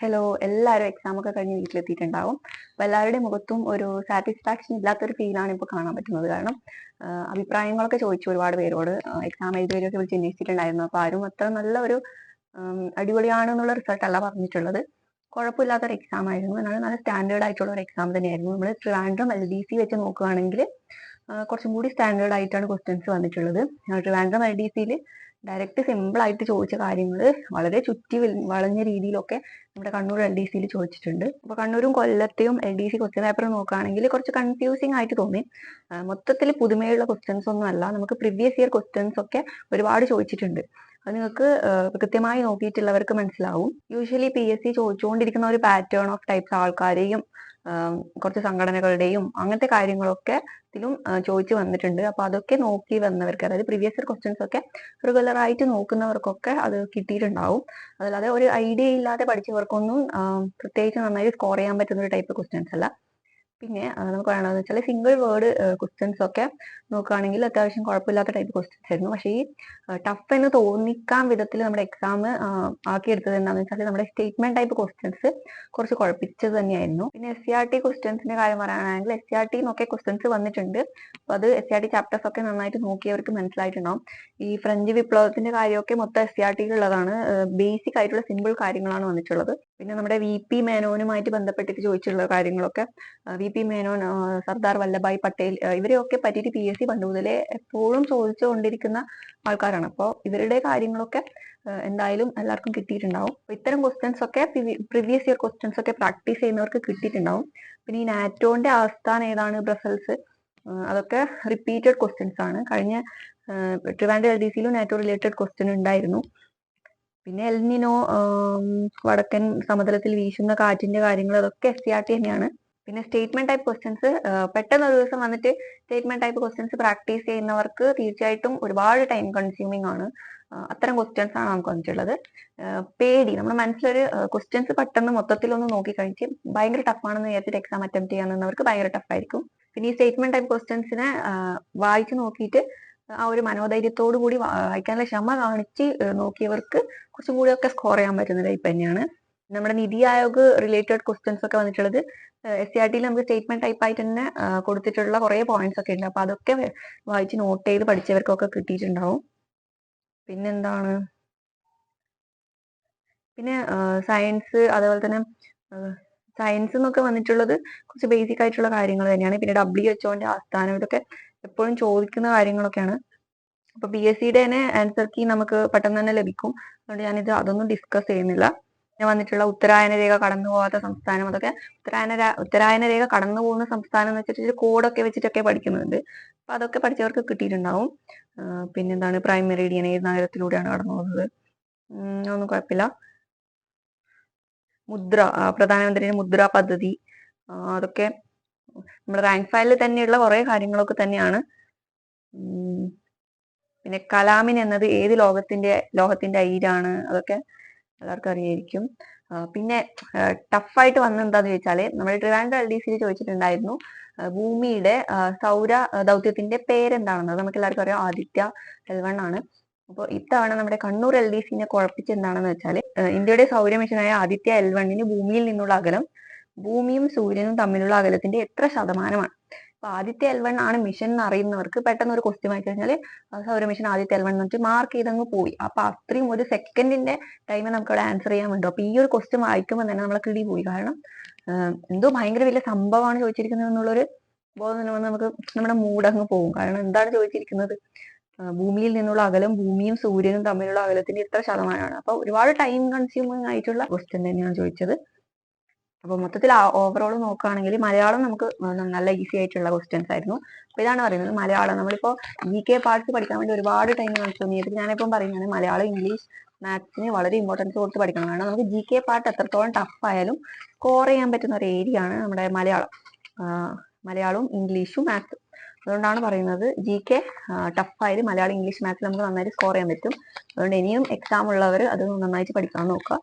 Hello എല്ലാവരും exam ഒക്കെ കഴിഞ്ഞ് വീട്ടിലെത്തിയിട്ടുണ്ടാവും. അപ്പോൾ എല്ലാവരുടെയും മുഖത്തും ഒരു സാറ്റിസ്ഫാക്ഷൻ ഇല്ലാത്തൊരു ഫീലാണ് ഇപ്പോൾ കാണാൻ പറ്റുന്നത്. കാരണം അഭിപ്രായങ്ങളൊക്കെ ചോദിച്ചു ഒരുപാട് പേരോട്. എക്സാം എഴുതിയവരെയൊക്കെ വിളിച്ച് അന്വേഷിച്ചിട്ടുണ്ടായിരുന്നു. അപ്പോൾ ആരും അത്ര നല്ല ഒരു അടിപൊളിയാണ് എന്നുള്ള അല്ല പറഞ്ഞിട്ടുള്ളത്. കുഴപ്പമില്ലാത്തൊരു എക്സാം ആയിരുന്നു. എന്നാലും നല്ല സ്റ്റാൻഡേർഡ് ആയിട്ടുള്ള ഒരു എക്സാം തന്നെയായിരുന്നു. നമ്മൾ ട്രിവാൻഡ്രം എൽ ഡി സി വെച്ച് നോക്കുകയാണെങ്കിൽ കുറച്ചും കൂടി സ്റ്റാൻഡേർഡ് ആയിട്ടാണ് ക്വസ്റ്റ്യൻസ് വന്നിട്ടുള്ളത്. ട്രിവാൻഡ്രം എൽ ഡി സിയിൽ ഡയറക്റ്റ് സിമ്പിൾ ആയിട്ട് ചോദിച്ച കാര്യങ്ങൾ വളരെ ചുറ്റി വളഞ്ഞ രീതിയിലൊക്കെ നമ്മുടെ കണ്ണൂർ എൽ ഡി സിയിൽ ചോദിച്ചിട്ടുണ്ട്. അപ്പോൾ കണ്ണൂരും കൊല്ലത്തെയും L D C question paper നോക്കുകയാണെങ്കിൽ കുറച്ച് കൺഫ്യൂസിങ് ആയിട്ട് തോന്നി. മൊത്തത്തിൽ പുതുമയുള്ള ക്വസ്റ്റ്യൻസ് ഒന്നും അല്ല. നമുക്ക് പ്രീവിയസ് ഇയർ ക്വസ്റ്റ്യൻസ് ഒക്കെ ഒരുപാട് ചോദിച്ചിട്ടുണ്ട്. അത് നിങ്ങൾക്ക് കൃത്യമായി നോക്കിയിട്ടുള്ളവർക്ക് മനസ്സിലാവും. യൂഷ്വലി പി എസ് സി ചോദിച്ചുകൊണ്ടിരിക്കുന്ന ഒരു പാറ്റേൺ ഓഫ് ടൈപ്സ് ആൾക്കാരെയും കുറച്ച് സംഘടനകളുടെയും അങ്ങനത്തെ കാര്യങ്ങളൊക്കെ ഇതിലും ചോദിച്ചു വന്നിട്ടുണ്ട്. അപ്പൊ അതൊക്കെ നോക്കി വന്നവർക്ക് അതായത് പ്രീവിയസ് ഇയർ ക്വസ്റ്റ്യൻസ് ഒക്കെ റെഗുലർ ആയിട്ട് നോക്കുന്നവർക്കൊക്കെ അത് കിട്ടിയിട്ടുണ്ടാവും. അതല്ലാതെ ഒരു ഐഡിയ ഇല്ലാതെ പഠിച്ചവർക്കൊന്നും പ്രത്യേകിച്ച് നന്നായി സ്കോർ ചെയ്യാൻ പറ്റുന്ന ഒരു ടൈപ്പ് ക്വസ്റ്റ്യൻസ് അല്ല. പിന്നെ നമുക്ക് പറയണതെന്ന് വെച്ചാൽ സിംഗിൾ വേർഡ് ക്വസ്റ്റ്യൻസ് ഒക്കെ നോക്കുകയാണെങ്കിൽ അത്യാവശ്യം കുഴപ്പമില്ലാത്ത ടൈപ്പ് ക്വസ്റ്റ്യൻസ് ആയിരുന്നു. പക്ഷേ ഈ ടഫ് എന്ന് തോന്നിക്കാൻ വിധത്തിൽ നമ്മുടെ എക്സാം ആക്കിയെടുത്തത് എന്താണെന്ന് വെച്ചാൽ നമ്മുടെ സ്റ്റേറ്റ്മെന്റ് ടൈപ്പ് ക്വസ്റ്റ്യൻസ് കുറച്ച് കുഴപ്പിച്ചത് തന്നെയായിരുന്നു. പിന്നെ എസ് സി ആർ ടി ക്വസ്റ്റ്യൻസിന്റെ കാര്യം പറയുകയാണെങ്കിൽ എസ് സി ആർ ടി എന്നൊക്കെ ക്വസ്റ്റ്യൻസ് വന്നിട്ടുണ്ട്. അപ്പൊ അത് S C R T chapters ഒക്കെ നന്നായിട്ട് നോക്കിയവർക്ക് മനസ്സിലായിട്ടുണ്ടാവും. ഈ ഫ്രഞ്ച് വിപ്ലവത്തിന്റെ കാര്യമൊക്കെ മൊത്തം എസ് സി ആർ ടിയിലുള്ളതാണ് ബേസിക് ആയിട്ടുള്ള സിമ്പിൾ കാര്യങ്ങളാണ് വന്നിട്ടുള്ളത്. പിന്നെ നമ്മുടെ വി പി മേനോനുമായിട്ട് ബന്ധപ്പെട്ടിട്ട് ചോദിച്ചിട്ടുള്ള കാര്യങ്ങളൊക്കെ വി പി മേനോൻ സർദാർ വല്ലഭായ് പട്ടേൽ ഇവരെയൊക്കെ പറ്റിയിട്ട് പി എസ് സി പണ്ട് മുതലേ എപ്പോഴും ചോദിച്ചുകൊണ്ടിരിക്കുന്ന ആൾക്കാരാണ്. അപ്പോൾ ഇവരുടെ കാര്യങ്ങളൊക്കെ എന്തായാലും എല്ലാവർക്കും കിട്ടിയിട്ടുണ്ടാവും. ഇത്തരം ക്വസ്റ്റ്യൻസ് ഒക്കെ പ്രീവിയസ് ഇയർ ക്വസ്റ്റ്യൻസ് ഒക്കെ പ്രാക്ടീസ് ചെയ്യുന്നവർക്ക് കിട്ടിയിട്ടുണ്ടാവും. പിന്നെ ഈ നാറ്റോന്റെ ആസ്ഥാനം ഏതാണ് ബ്രസൽസ്? അതൊക്കെ റിപ്പീറ്റഡ് ക്വസ്റ്റ്യൻസ് ആണ്. കഴിഞ്ഞ ട്രിവാൻഡ്രം എൽ ഡി സിയിലും നാറ്റോ റിലേറ്റഡ് ക്വസ്റ്റ്യൻ ഉണ്ടായിരുന്നു. പിന്നെ എൽനിനോ വടക്കൻ സമതലത്തിൽ വീശുന്ന കാറ്റിന്റെ കാര്യങ്ങൾ അതൊക്കെ എസ് സി ആർ ടി തന്നെയാണ്. പിന്നെ സ്റ്റേറ്റ്മെന്റ് ടൈപ്പ് ക്വസ്റ്റ്യൻസ് പെട്ടെന്ന് ഒരു ദിവസം വന്നിട്ട് സ്റ്റേറ്റ്മെന്റ് ടൈപ്പ് ക്വസ്റ്റ്യൻസ് പ്രാക്ടീസ് ചെയ്യുന്നവർക്ക് തീർച്ചയായിട്ടും ഒരുപാട് ടൈം കൺസ്യൂമിംഗ് ആണ്. അത്തരം ക്വസ്റ്റ്യൻസ് ആണ് നമുക്ക് വന്നിട്ടുള്ളത്. പേടി. നമ്മുടെ മനസ്സിലൊരു ക്വസ്റ്റ്യൻസ് പെട്ടെന്ന് മൊത്തത്തിൽ ഒന്ന് നോക്കി കഴിച്ച് ഭയങ്കര ടഫ് ആണെന്ന് വിചാരിച്ചിട്ട് എക്സാം അറ്റംപ്റ്റ് ചെയ്യാൻ നിന്നവർക്ക് ഭയങ്കര ടഫ് ആയിരിക്കും. പിന്നെ ഈ സ്റ്റേറ്റ്മെന്റ് ടൈപ്പ് ക്വസ്റ്റ്യൻസിനെ വായിച്ചു നോക്കിയിട്ട് ആ ഒരു മനോധൈര്യത്തോടു കൂടി വായിക്കാനുള്ള ക്ഷമ കാണിച്ച് നോക്കിയവർക്ക് കുറച്ചും കൂടി ഒക്കെ സ്കോർ ചെയ്യാൻ പറ്റുന്ന ടൈപ്പ് തന്നെയാണ്. നമ്മുടെ നിതി ആയോഗ് റിലേറ്റഡ് ക്വസ്റ്റ്യൻസ് ഒക്കെ വന്നിട്ടുള്ളത്. എസ് സി ആർ ടിയിൽ നമുക്ക് സ്റ്റേറ്റ്മെന്റ് ടൈപ്പ് ആയിട്ട് തന്നെ കൊടുത്തിട്ടുള്ള കുറേ പോയിന്റ്സ് ഒക്കെ ഉണ്ട്. അപ്പൊ അതൊക്കെ വായിച്ച് നോട്ട് ചെയ്ത് പഠിച്ചവർക്കൊക്കെ കിട്ടിയിട്ടുണ്ടാവും. പിന്നെന്താണ്? പിന്നെ സയൻസ് അതേപോലെ തന്നെ സയൻസ് എന്നൊക്കെ വന്നിട്ടുള്ളത് കുറച്ച് ബേസിക് ആയിട്ടുള്ള കാര്യങ്ങൾ തന്നെയാണ്. പിന്നെ ഡബ്ല്യു എച്ച്ഒന്റെ ആസ്ഥാനം ഇതൊക്കെ എപ്പോഴും ചോദിക്കുന്ന കാര്യങ്ങളൊക്കെയാണ്. അപ്പൊ ബി എസ് സിയുടെ തന്നെ ആൻസർ കീ നമുക്ക് പെട്ടെന്ന് തന്നെ ലഭിക്കും. അതുകൊണ്ട് ഞാനിത് അതൊന്നും ഡിസ്കസ് ചെയ്യുന്നില്ല. പിന്നെ വന്നിട്ടുള്ള ഉത്തരായന രേഖ കടന്നു പോകാത്ത സംസ്ഥാനം അതൊക്കെ ഉത്തരായന ഉത്തരായന രേഖ കടന്നു പോകുന്ന സംസ്ഥാനം എന്ന് വെച്ചിട്ട് കോഡൊക്കെ വെച്ചിട്ടൊക്കെ പഠിക്കുന്നുണ്ട്. അപ്പൊ അതൊക്കെ പഠിച്ചവർക്ക് കിട്ടിയിട്ടുണ്ടാവും. പിന്നെന്താണ് പ്രൈം മെറിഡിയൻ ഏത് നഗരത്തിലൂടെയാണ് കടന്നു പോകുന്നത്? ഒന്നും കുഴപ്പമില്ല. മുദ്ര പ്രധാനമന്ത്രിയുടെ മുദ്ര പദ്ധതി അതൊക്കെ നമ്മുടെ റാങ്ക് ഫയലിൽ തന്നെയുള്ള കുറെ കാര്യങ്ങളൊക്കെ തന്നെയാണ്. പിന്നെ കലാമിൻ എന്നത് ഏത് ലോകത്തിന്റെ ലോഹത്തിന്റെ അയിരാണ് അതൊക്കെ എല്ലാവർക്കും അറിയായിരിക്കും. പിന്നെ ടഫായിട്ട് വന്നത് എന്താന്ന് ചോദിച്ചാൽ നമ്മൾ ട്രിവാൻഡ്രം എൽ ഡി സിയിൽ ചോദിച്ചിട്ടുണ്ടായിരുന്നു ഭൂമിയുടെ സൗര ദൗത്യത്തിന്റെ പേരെന്താണെന്ന്. അത് നമുക്ക് എല്ലാവർക്കും അറിയാം. ആദിത്യ എൽ വൺ ആണ്. അപ്പോൾ ഇത്തവണ നമ്മുടെ കണ്ണൂർ എൽ ഡി സിനെ കുഴപ്പിച്ച് എന്താണെന്ന് വെച്ചാൽ ഇന്ത്യയുടെ സൗര മിഷനായ ആദിത്യ എൽ വണ്ണിന് ഭൂമിയിൽ നിന്നുള്ള അകലം ഭൂമിയും സൂര്യനും തമ്മിലുള്ള അകലത്തിന്റെ എത്ര ശതമാനമാണ്. അപ്പൊ ആദിത്യ എൽ വൺ ആണ് മിഷൻ എന്ന് അറിയുന്നവർക്ക് പെട്ടെന്ന് ഒരു ക്വസ്റ്റ്യൻ ആയി കഴിഞ്ഞാൽ സൗര മിഷൻ ആദിത്യ എൽ വൺ എന്ന് വെച്ചിട്ട് മാർക്ക് ചെയ്തങ്ങ് പോയി. അപ്പൊ അത്രയും ഒരു സെക്കൻഡിന്റെ ടൈമിൽ നമുക്ക് അവിടെ ആൻസർ ചെയ്യാൻ വേണ്ടു. അപ്പൊ ഈ ഒരു ക്വസ്റ്റ്യൻ വായിക്കുമ്പോൾ തന്നെ നമ്മളെ കിളി പോയി. കാരണം എന്തോ ഭയങ്കര വലിയ സംഭവമാണ് ചോദിച്ചിരിക്കുന്നത് എന്നുള്ളൊരു ബോധം തന്നെ നമുക്ക് നമ്മുടെ മൂടങ്ങ് പോകും. കാരണം എന്താണ് ചോദിച്ചിരിക്കുന്നത്? ഭൂമിയിൽ നിന്നുള്ള അകലം ഭൂമിയും സൂര്യനും തമ്മിലുള്ള അകലത്തിന്റെ ഇത്ര ശതമാനമാണ്. അപ്പൊ ഒരുപാട് ടൈം കൺസ്യൂമിങ് ആയിട്ടുള്ള ക്വസ്റ്റ്യൻ തന്നെയാണ് ചോദിച്ചത്. അപ്പൊ മൊത്തത്തിൽ ഓവറോൾ നോക്കുകയാണെങ്കിൽ മലയാളം നമുക്ക് നല്ല ഈസി ആയിട്ടുള്ള ക്വസ്റ്റ്യൻസ് ആയിരുന്നു. അപ്പൊ ഇതാണ് പറയുന്നത് മലയാളം. നമ്മളിപ്പോ ജി കെ പാർട്സ് പഠിക്കാൻ വേണ്ടി ഒരുപാട് ടൈം കൺസ്യൂം ചെയ്തിട്ട് ഞാനിപ്പം പറയുന്നത് മലയാളം ഇംഗ്ലീഷ് മാത്സിന് വളരെ ഇമ്പോർട്ടൻസ് കൊടുത്ത് പഠിക്കണം. കാരണം നമുക്ക് ജി കെ പാർട്ട് എത്രത്തോളം ടഫ് ആയാലും സ്കോർ ചെയ്യാൻ പറ്റുന്ന ഒരു ഏരിയ ആണ് നമ്മുടെ മലയാളം. മലയാളവും ഇംഗ്ലീഷും മാത്സും അതുകൊണ്ടാണ് പറയുന്നത് ജി കെ ടഫ് ആയാലും മലയാളം ഇംഗ്ലീഷ് മാത്സ് നമുക്ക് നന്നായിട്ട് സ്കോർ ചെയ്യാൻ പറ്റും. അതുകൊണ്ട് ഇനിയും എക്സാം ഉള്ളവർ അത് നന്നായിട്ട് പഠിക്കാൻ നോക്കുക.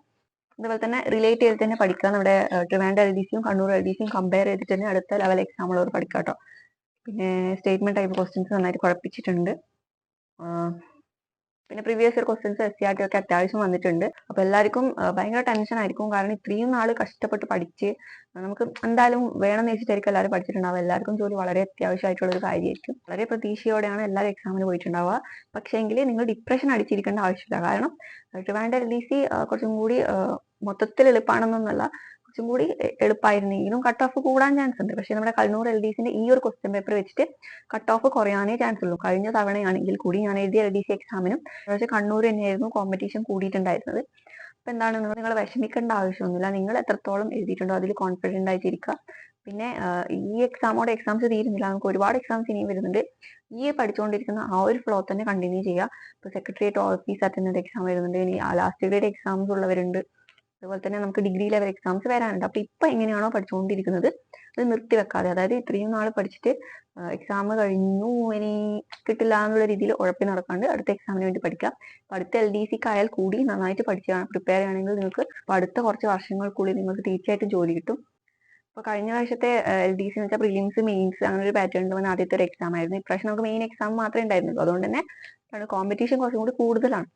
അതുപോലെ തന്നെ റിലേറ്റ് ചെയ്ത് തന്നെ പഠിക്കുക. നമ്മുടെ ട്രിവാൻഡ്രം എൽ ഡി സിയും കണ്ണൂർ എൽ ഡി സിയും കമ്പയർ ചെയ്തിട്ട് തന്നെ അടുത്ത ലെവൽ എക്സാം ഉള്ളവർ പഠിക്കുക കേട്ടോ പിന്നെ സ്റ്റേറ്റ്മെന്റ് ടൈപ്പ് ക്വസ്റ്റ്യൻസ് നന്നായിട്ട് കുഴപ്പിച്ചിട്ടുണ്ട്. പിന്നെ previous year questions S C R T ഒക്കെ അത്യാവശ്യം വന്നിട്ടുണ്ട്. അപ്പൊ എല്ലാവർക്കും ഭയങ്കര ടെൻഷൻ ആയിരിക്കും. കാരണം ഇത്രയും നാൾ കഷ്ടപ്പെട്ട് പഠിച്ച് നമുക്ക് എന്തായാലും വേണമെന്ന് വെച്ചിട്ടായിരിക്കും എല്ലാവരും പഠിച്ചിട്ടുണ്ടാവുക. എല്ലാവർക്കും ജോലി വളരെ അത്യാവശ്യമായിട്ടുള്ള ഒരു കാര്യമായിരിക്കും. വളരെ പ്രതീക്ഷയോടെയാണ് എല്ലാവരും എക്സാമിന് പോയിട്ടുണ്ടാവുക. പക്ഷേ എങ്കിൽ നിങ്ങൾ ഡിപ്രഷൻ അടിച്ചിരിക്കേണ്ട ആവശ്യമില്ല. കാരണം ട്രിവാൻഡ്രം എൽ ഡി സി കുറച്ചും കൂടി മൊത്തത്തിൽ എളുപ്പമാണെന്നൊന്നല്ല കുറച്ചും കൂടി എളുപ്പമായിരുന്നെങ്കിലും കട്ട് ഓഫ് കൂടാൻ ചാൻസ് ഉണ്ട്. പക്ഷെ നമ്മുടെ കണ്ണൂർ എൽ ഡി സിന്റെ ഈ ഒരു ക്വസ്റ്റ്യൻ പേപ്പർ വെച്ചിട്ട് കട്ട് ഓഫ് കുറയാനേ ചാൻസ് ഉള്ളൂ. കഴിഞ്ഞ തവണയാണെങ്കിൽ കൂടി ഞാൻ എഴുതിയ എൽ ഡി സി എക്സാമിനും പക്ഷേ കണ്ണൂർ തന്നെയായിരുന്നു കോമ്പറ്റീഷൻ കൂടിയിട്ടുണ്ടായിരുന്നത്. അപ്പൊ എന്താണ് നിങ്ങൾ നിങ്ങൾ വിഷമിക്കേണ്ട ആവശ്യമൊന്നുമില്ല. നിങ്ങൾ എത്രത്തോളം എഴുതിയിട്ടുണ്ടോ അതിൽ കോൺഫിഡന്റ് ആയിട്ടിരിക്കുക. പിന്നെ ഈ എക്സാമോടെ എക്സാംസ് തീരുന്നില്ല. നമുക്ക് ഒരുപാട് എക്സാംസ് ഇനിയും വരുന്നുണ്ട്. ഈ പഠിച്ചുകൊണ്ടിരിക്കുന്ന ആ ഒരു ഫ്ലോ തന്നെ കണ്ടിന്യൂ ചെയ്യുക. ഇപ്പൊ സെക്രട്ടേറിയറ്റ് ഓഫീസ് അറ്റൻഡ് എക്സാം വരുന്നുണ്ട്. ഇനി ലാസ്റ്റ് ഗ്രേഡ് എക്സാംസ് ഉള്ളവരുണ്ട്. അതുപോലെ തന്നെ നമുക്ക് ഡിഗ്രി ലെവൽ എക്സാംസ് വരാനുണ്ട്. അപ്പൊ ഇപ്പൊ എങ്ങനെയാണോ പഠിച്ചുകൊണ്ടിരിക്കുന്നത് അത് നിർത്തി വെക്കാതെ അതായത് ഇത്രയും നാൾ പഠിച്ചിട്ട് എക്സാം കഴിഞ്ഞു ഇനി കിട്ടില്ല എന്നുള്ള രീതിയിൽ ഉഴപ്പി നടക്കാണ്ട് അടുത്ത എക്സാമിന് വേണ്ടി പഠിക്കാം. അപ്പൊ അടുത്ത എൽ ഡി സിക്ക് ആയാൽ കൂടി നന്നായിട്ട് പഠിച്ച് പ്രിപ്പയർ ചെയ്യുകയാണെങ്കിൽ നിങ്ങൾക്ക് അടുത്ത കുറച്ച് വർഷങ്ങൾക്കുള്ളിൽ നിങ്ങൾക്ക് തീർച്ചയായിട്ടും ജോലി കിട്ടും. ഇപ്പൊ കഴിഞ്ഞ വർഷത്തെ എൽ ഡി സി എന്ന് വെച്ചാൽ പ്രിലിംസ് മെയിൻസ് അങ്ങനെ ഒരു പാറ്റേൺ വന്ന ആദ്യത്തെ ഒരു എക്സാം ആയിരുന്നു. ഇപ്രാവശ്യം നമുക്ക് മെയിൻ എക്സാം മാത്രമേ ഉണ്ടായിരുന്നുള്ളൂ. അതുകൊണ്ട് തന്നെ കോമ്പറ്റീഷൻ കുറച്ചും കൂടി കൂടുതലാണ്.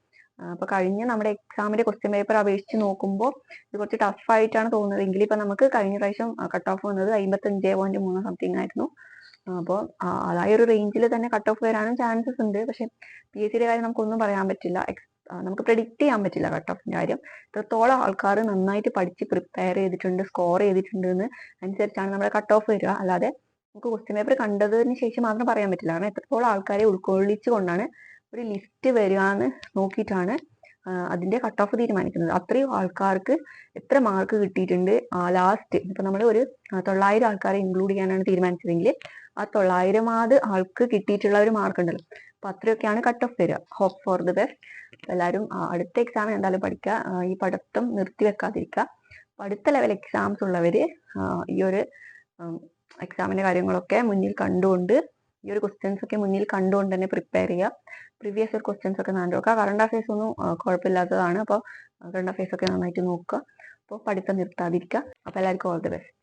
അപ്പൊ കഴിഞ്ഞ നമ്മുടെ എക്സാമിന്റെ ക്വസ്റ്റ്യൻ പേപ്പർ അപേക്ഷിച്ച് നോക്കുമ്പോൾ ഇത് കുറച്ച് ടഫ് ആയിട്ടാണ് തോന്നുന്നത്. എങ്കിലും ഇപ്പൊ നമുക്ക് കഴിഞ്ഞ പ്രാവശ്യം കട്ട് ഓഫ് വന്നത് അമ്പത്തഞ്ച് പോയിന്റ് മൂന്ന് സംതിങ് ആയിരുന്നു. അപ്പോൾ അതായ ഒരു റേഞ്ചിൽ തന്നെ കട്ട് ഓഫ് വരാനും ചാൻസസ് ഉണ്ട്. പക്ഷെ പി എസ് സിയുടെ കാര്യം നമുക്കൊന്നും പറയാൻ പറ്റില്ല. നമുക്ക് പ്രെഡിക്റ്റ് ചെയ്യാൻ പറ്റില്ല കട്ട് ഓഫിന്റെ കാര്യം. ഇത്രത്തോളം ആൾക്കാർ നന്നായിട്ട് പഠിച്ച് പ്രിപ്പയർ ചെയ്തിട്ടുണ്ട് സ്കോർ ചെയ്തിട്ടുണ്ട് എന്ന് അനുസരിച്ചാണ് നമ്മുടെ കട്ട് ഓഫ് വരിക. അല്ലാതെ നമുക്ക് ക്വസ്റ്റ്യൻ പേപ്പർ കണ്ടതിന് ശേഷം മാത്രം പറയാൻ പറ്റില്ല. കാരണം എത്രത്തോളം ആൾക്കാരെ ഉൾക്കൊള്ളിച്ചുകൊണ്ടാണ് ഒരു ലിസ്റ്റ് വരിക എന്ന് നോക്കിയിട്ടാണ് അതിന്റെ കട്ട് ഓഫ് തീരുമാനിക്കുന്നത്. അത്രയും ആൾക്കാർക്ക് എത്ര മാർക്ക് കിട്ടിയിട്ടുണ്ട് ആ ലാസ്റ്റ് ഇപ്പൊ നമ്മൾ ഒരു തൊള്ളായിരം ആൾക്കാരെ ഇൻക്ലൂഡ് ചെയ്യാനാണ് തീരുമാനിച്ചതെങ്കിൽ ആ തൊള്ളായിരമാത് ആൾക്ക് കിട്ടിയിട്ടുള്ള ഒരു മാർക്ക് ഉണ്ടല്ലോ. അപ്പൊ അത്രയൊക്കെയാണ് കട്ട് ഓഫ് വരിക. ഹോപ്പ് ഫോർ ദി ബെസ്റ്റ് എല്ലാവരും അടുത്ത എക്സാം എന്തായാലും പഠിക്കുക. ഈ പഠിത്തം നിർത്തി വെക്കാതിരിക്കുക. അപ്പൊ അടുത്ത ലെവൽ എക്സാംസ് ഉള്ളവര് ആ, ഈ ഒരു എക്സാമിന്റെ കാര്യങ്ങളൊക്കെ മുന്നിൽ കണ്ടുകൊണ്ട് ഈ ഒരു ക്വസ്റ്റ്യൻസ് ഒക്കെ മുന്നിൽ കണ്ടുകൊണ്ട് തന്നെ പ്രിപ്പയർ ചെയ്യുക പ്രീവിയസ് ഇയർ ക്വസ്റ്റ്യൻസ് ഒക്കെ നന്നായിട്ട് നോക്കുക കറണ്ട് അഫയേഴ്സ് ഒന്നും കുഴപ്പമില്ലാത്തതാണ്. അപ്പോൾ കറണ്ട് അഫയേഴ്സ് ഒക്കെ നന്നായിട്ട് നോക്കുക. അപ്പോൾ പഠിത്തം നിർത്താതിരിക്കുക. അപ്പോൾ എല്ലാവർക്കും ഓൾ ദി ബെസ്റ്റ്